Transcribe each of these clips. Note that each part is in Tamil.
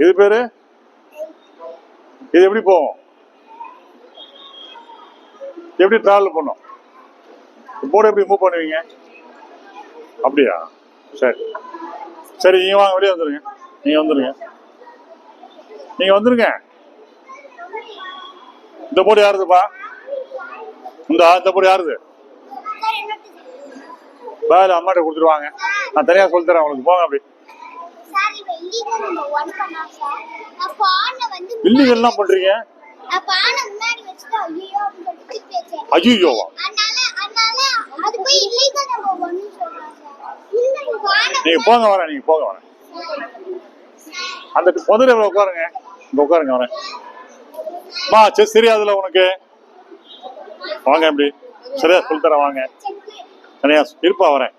இது பேரு? இது எப்படி போகும்? எப்படி டிராவல் பண்ணும்? போர்டு எப்படி மூவ் பண்ணுவீங்க? அப்படியா? சரி. சரி நீங்க வாங்க வெளியே வந்துருங்க. நீங்க வந்துருங்க. நீங்க வந்துருங்க. இந்த போர்டு யாருதுப்பா? இந்த இந்த போர்டு யாருது? வேலை அம்மாட்ட கொடுத்துருவாங்க நான் தனியாக சொல்லி தரேன் உங்களுக்கு. போங்க அப்படி சார் இவ illegal number one பண்ணா சார். நான் பானை வந்து இல்லீகல்லாம் பண்றீங்க. ஐயோவா நீங்க போங்க வரேன் நீங்க போங்க வரேன். அந்த முதல்ல உட்காருங்க. இங்க உட்காருங்க வரேன். மா செஸ் தெரியாதுல உனக்கு. வாங்க எப்படி? சரியா சொல்லி தரேன் வாங்க. தனியா இருப்பா வரேன்.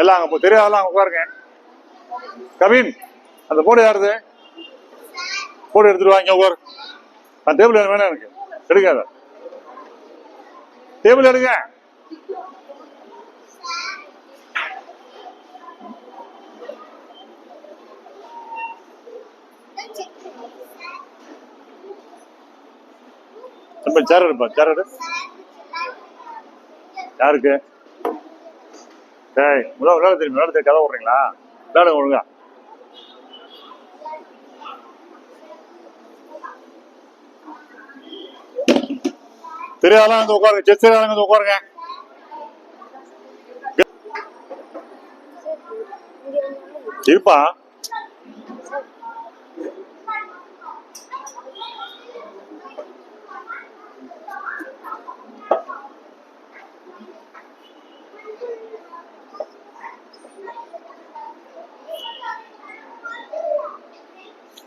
எல்லாம் அங்க தெரியாதெல்லாம் அங்க உட்காருங்க. கவின் அந்த போர்டு யாருது? போர்டு எடுத்துட்டு வாங்க உட்காரு நான் டேபிள் வேணும் எனக்கு. எடுக்காத. டேபிள் எடுங்க. ரொம்ப சேர் எடுப்பா. சேர் எடு. யாருக்கு? டேய் முதல்ல விளையாட தெரியும்? விளையாட தெரியும் கதை விடுறீங்களா விளையாடுங்க ஒழுங்கா தெரியாதெல்லாம் வந்து உட்காருங்க செஸ் தெரியாதவங்க வந்து உட்காருங்க. இருப்பா.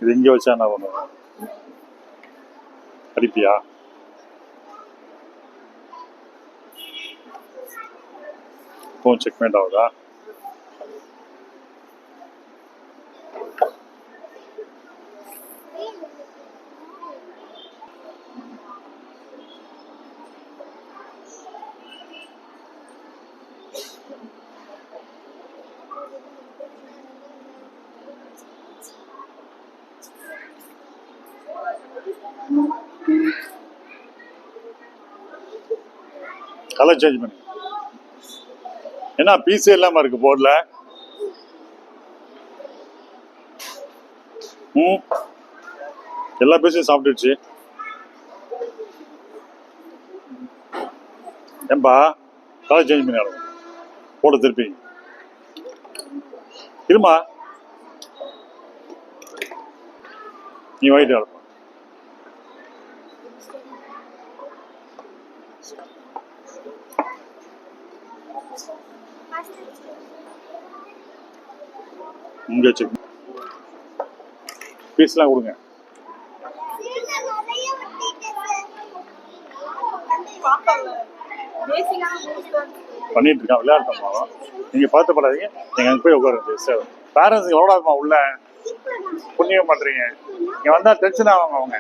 இது இங்கே வச்சா என்ன பண்ணுவோம்? அடிப்பியா? ஃபோன் செக்மெண்ட் ஆகுதா? கலர் சேஞ்ச் பண்ணு. ஏன்னா பீஸ் இல்லாம இருக்கு போர்டில் ம். எல்லா பீஸையும் சாப்பிட்டுடுச்சு. ஏன்பா கலர் சேஞ்ச் பண்ணி போட திருப்பி. இருமா. நீ ஒயிட் இங்கே வச்சு. பீஸ்லாம் கொடுங்க. பண்ணிட்டு இருக்கான் விளையாடுறோம் நீங்க பார்த்து படாதீங்க நீங்க அங்க போய் உட்காருங்க சார் பேரண்ட்ஸ் உள்ள? புண்ணியம் பண்றீங்க. இங்க வந்தா டென்ஷன் ஆவாங்க அவங்க.